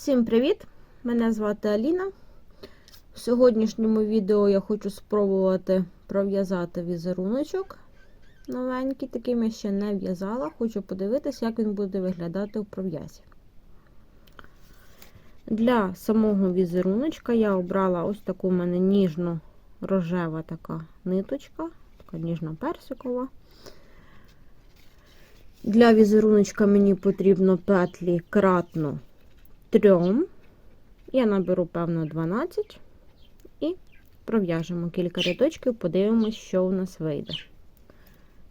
Всім привіт! Мене звати Аліна. В сьогоднішньому відео я хочу спробувати пров'язати візеруночок новенький, таким я ще не в'язала. Хочу подивитися, як він буде виглядати у пров'язі. Для самого візеруночка я обрала ось таку в мене ніжно-рожева така ниточка, така ніжно-персикова. Для візеруночка мені потрібно петлі кратно трьом. Я наберу, певно, 12 і пров'яжемо кілька рядочків, подивимось, що у нас вийде.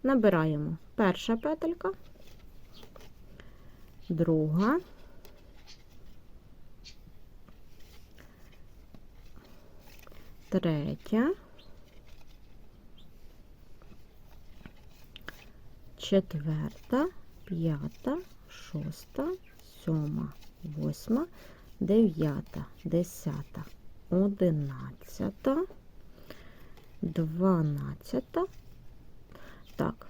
Набираємо. Перша петелька, друга, третя, четверта, п'ята, шоста, сьома, восьма, дев'ята, десята, одинадцята, дванадцята. Так,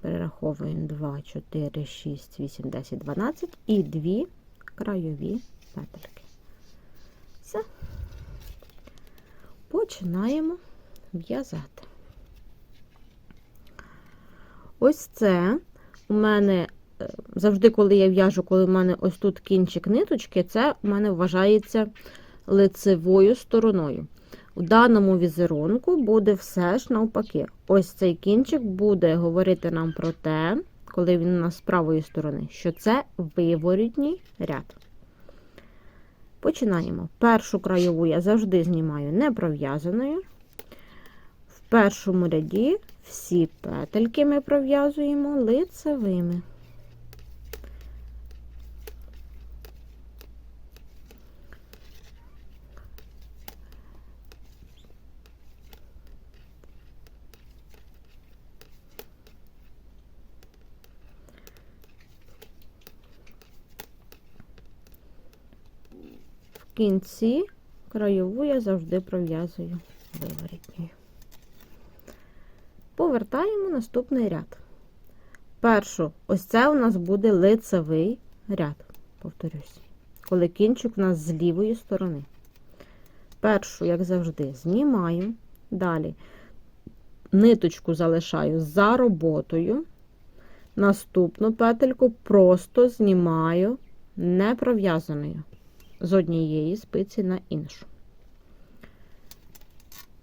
перераховуємо 2, 4, 6, 8, 10, 12 і дві крайові петельки. Все. Починаємо в'язати. Ось це у мене завжди, коли я в'яжу, коли в мене ось тут кінчик ниточки, це в мене вважається лицевою стороною. У даному візерунку буде все ж навпаки. Ось цей кінчик буде говорити нам про те, коли він у нас з правої сторони, що це виворітній ряд. Починаємо. Першу краєву я завжди знімаю не пров'язаною. В першому ряді всі петельки ми пров'язуємо лицевими. Кінці краєву я завжди пров'язую виворітньою. Повертаємо наступний ряд. Першу, ось це у нас буде лицевий ряд, повторюсь, коли кінчик у нас з лівої сторони. Першу, як завжди, знімаю. Далі ниточку залишаю за роботою. Наступну петельку просто знімаю не пров'язаною з однієї спиці на іншу.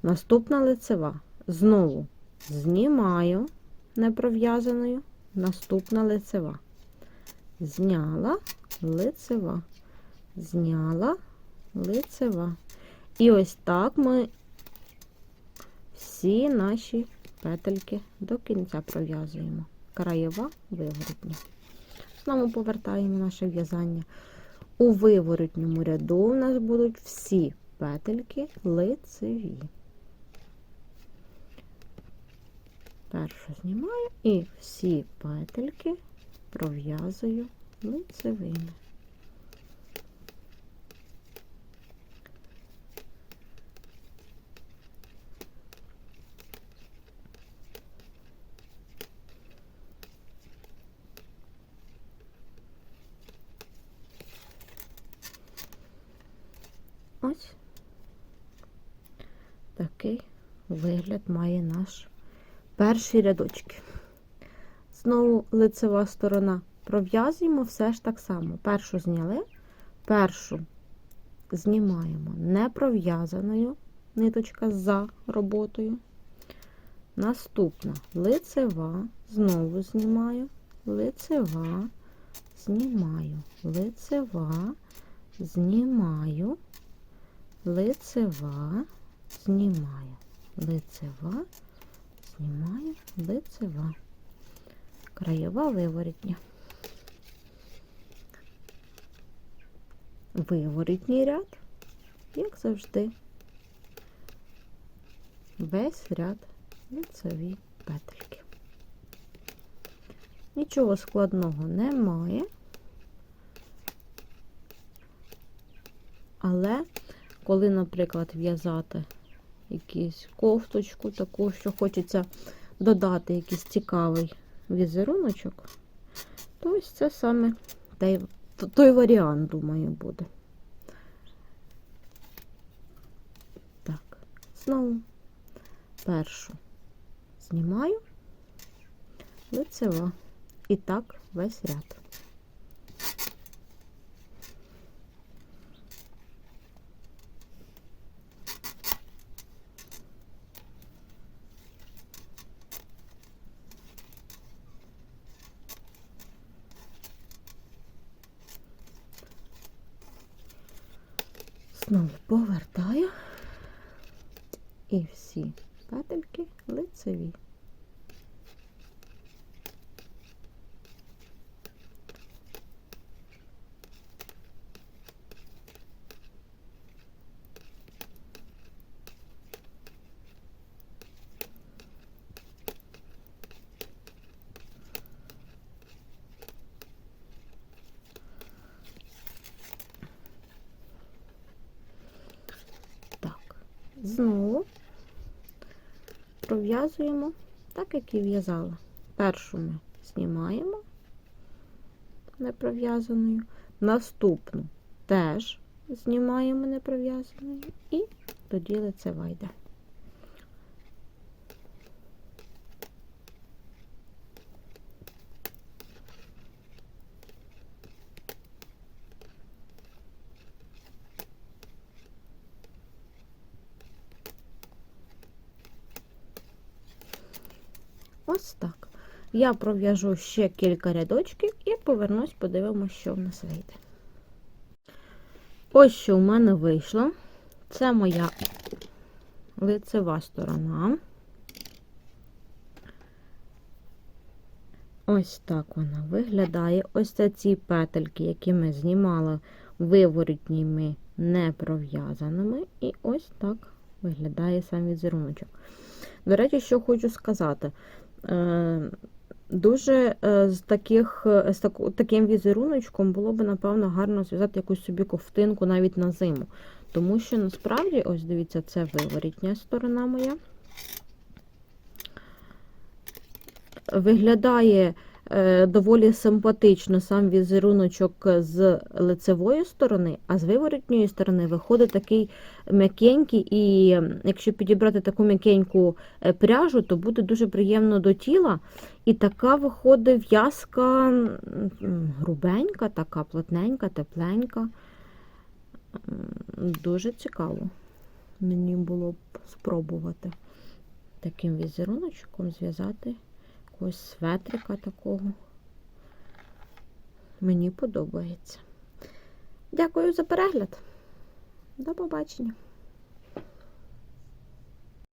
Наступна лицева. Знову знімаю непров'язаною, наступна лицева. Зняла лицева, зняла лицева. І ось так ми всі наші петельки до кінця пров'язуємо. Краєва виворотня. Знову повертаємо наше в'язання. У виворотньому ряду у нас будуть всі петельки лицеві. Першу знімаю і всі петельки пров'язую лицевими. Ось такий вигляд має наш перші рядочки. Знову лицева сторона. Пров'язуємо все ж так само. Першу зняли, першу знімаємо не пров'язаною ниточка за роботою. Наступна лицева, знову знімаю, лицева, знімаю, лицева, знімаю, лицева, знімаю, лицева, знімаю, лицева, краєва виворітня. Виворітній ряд, як завжди, весь ряд лицеві петельки. Нічого складного немає, але коли, наприклад, в'язати якусь кофточку, таку, що хочеться додати якийсь цікавий візеруночок, то ось це саме той той варіант, думаю, буде. Так, знову першу знімаю, лицева. І так весь ряд. Знову повертаю і всі петельки лицеві. Так, знову пров'язуємо так, як і в'язала. Першу ми знімаємо непров'язаною, наступну теж знімаємо непров'язаною і тоді лицева йде. Ось так. Я пров'яжу ще кілька рядочків і повернусь, подивимося, що в нас вийде. Ось що в мене вийшло. Це моя лицева сторона. Ось так вона виглядає. Ось це ці петельки, які ми знімали виворотніми не пров'язаними. І ось так виглядає сам візеруночок. До речі, що хочу сказати. Е, Дуже е, з таких, е, з таким візеруночком було б, напевно, гарно зв'язати якусь собі ковтинку навіть на зиму. Тому що насправді, ось дивіться, це виворітня сторона моя. Виглядає доволі симпатично сам візеруночок з лицевої сторони, а з виворотньої сторони виходить такий м'якенький, і якщо підібрати таку м'якеньку е, пряжу, то буде дуже приємно до тіла. І така виходить в'язка грубенька, така плотненька, тепленька. Дуже цікаво. Мені було б спробувати таким візеруночком зв'язати якогось светрика такого. Мені подобається. Дякую за перегляд. До побачення.